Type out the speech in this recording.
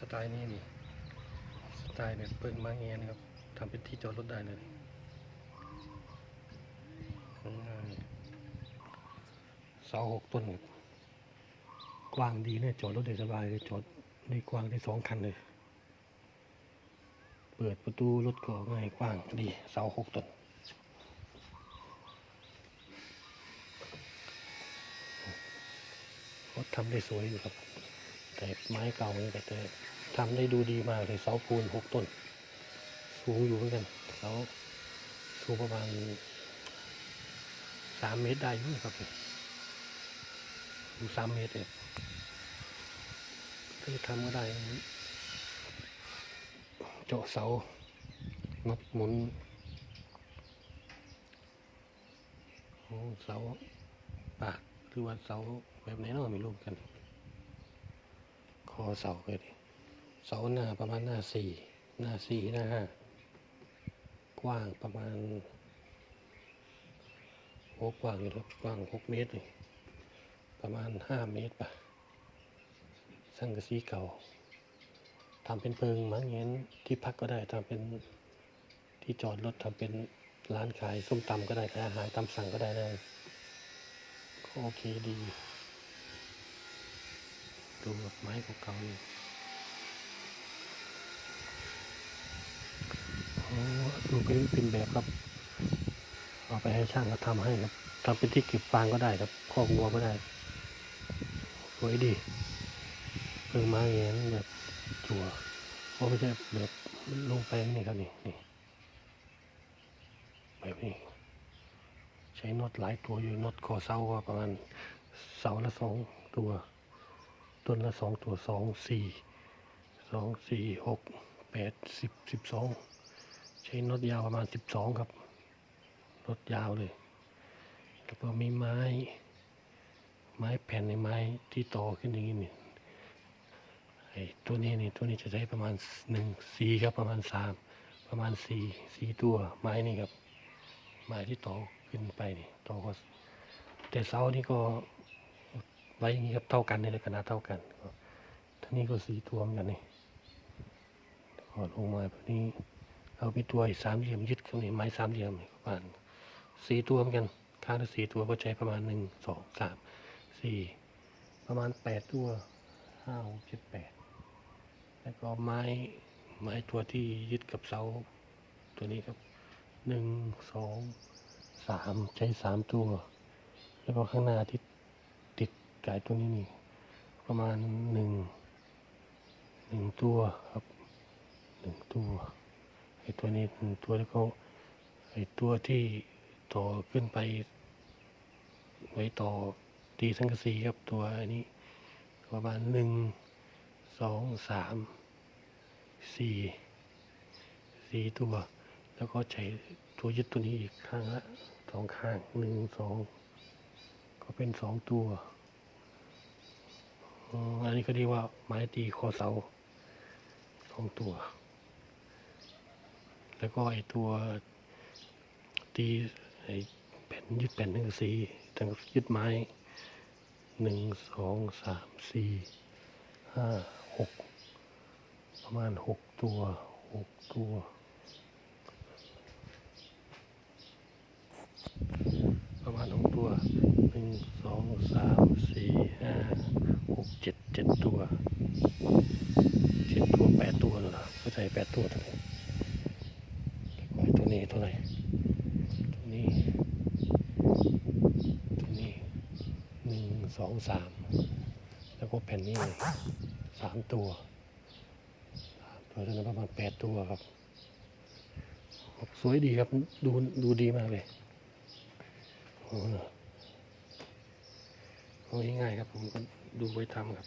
สไตล์นี้นี่ สไตล์แบบเปิงมาเงี้ยนะครับทำเป็นที่จอดรถได้เลยง่ายๆเสาหกต้นกว้างดีเนี่ยจอดรถได้สบายเลยจอดได้กว้างได้สองคันเลย เปิดประตูรถก็ง่ายกว้างดีเสาหกต้นเขาทำได้สวยอยู่ครับ แต่ไม้เก่านี่แต่ทำได้ดูดีมากเลยเสาปูนหกต้น สูงอยู่เหมือนกันเสาสูงประมาณสามเมตรได้อยู่ครับอยู่สามเมตรเองที่ทำก็ได้ เจาะเสาน็อตหมุนเสาปากหรือว่าเสาแบบไหนเนาะไม่รู้กัน อเสาเลยดิเสาหน้าประมาณหน้าสี่หน้าสี่หน้าห้ากว้างประมาณโอ้กว้างอยู่ครับกว้างหกเมตรเลยประมาณห้าเมตรปะสังกะสีเก่าทำเป็นเพิงมั้งเงี้ยที่พักก็ได้ทำเป็นที่จอดรถทำเป็นร้านขายส้มตำก็ได้ขายอาหารตามสั่งก็ได้เลยก็โอเคดี ดูแบบไม้เก่าๆอยู่โอ้ดูเป็นเป็นแบบครับ เอาไปให้ช่างเขาทำให้ครับทำเป็นที่เก็บฟางก็ได้ครับคอกวัวก็ได้สวยดีเพิ่งไม้องนั้นแบบจั่วเพราะไม่ใช่แบบลงไปนี่ครับนี่นี่แบบนี้ใช้น็อตหลายตัวอยู่น็อตคอเสาประมาณเสาละสองตัว ต้นละสองตัวสองสี่สองสี่หกแปดสิบสิบสองใช้น็อตยาวประมาณสิบสองครับน็อตยาวเลย แล้วก็มีไม้ ไม้แผ่นในไม้ที่ต่อขึ้นอย่างนี้นี่ไอ้ตัวนี้นี่ตัวนี้จะใช้ประมาณหนึ่งสี่ครับประมาณสามประมาณสี่สี่ตัวไม้นี่ครับ ไม้ที่ต่อขึ้นไปนี่ต่อก็แต่เสานี่ก็ ไว้อย่างนี้ครับเท่ากันในขนาดเท่ากันทั้งนี้ก็สีตัวเหมือนกันนี่ขอดลงมาแบบนี้เอาไปตัวสามเหลี่ยมยึดตรงนี้ไม้สามเหลี่ยมประมาณสีตัวเหมือนกันข้างละสีตัวก็ใช้ประมาณหนึ่งสองสามสี่ประมาณแปดตัวห้าหกเจ็ดแปดแล้วก็ไม้ไม้ตัวที่ยึดกับเสาตัวนี้ครับหนึ่งสองสามใช้สามตัว แล้วก็ข้างหน้าที่ ไก่ตัวนี้นี่ ประมาณหนึ่งหนึ่งตัวครับหนึ่งตัวไอ้ตัวนี้หนึ่งตัวแล้วก็ไอ้ตัวที่ต่อขึ้นไป ไว้ต่อตีสังกะสีครับตัวอันนี้ ประมาณหนึ่งสองสามสี่สี่ตัว แล้วก็ใช้ตัวยึดตัวนี้อีกข้างละสองข้างหนึ่งสองก็เป็นสองตัว อันนี้ก็เรียกว่าไม้ตีคอเสาสองตัว แล้วก็ไอตัวตีไอแผ่นยึดแผ่นหนังสีทั้งยึดไม้หนึ่งสองสามสี่ห้าหกประมาณหกตัวหกตัวประมาณหกตัวหนึ่งสองสามสี่ห้าหกเจ็ดเจ็ดตัวเจ็ดตัวแปดตัวเหรอไม่ใช่แปด ตัวตัวนี้ตัวนี้ตัวไหนตัวนี้ ตัวนี้หนึ่งสองสามแล้วก็แผ่นนี้สามตัวสามตัวเท่านั้นประมาณแปดตัวครับ สวยดีครับดูดูดีมากเลยโอ้โหเอาง่ายครับผมก็ดูไว้ทำครับ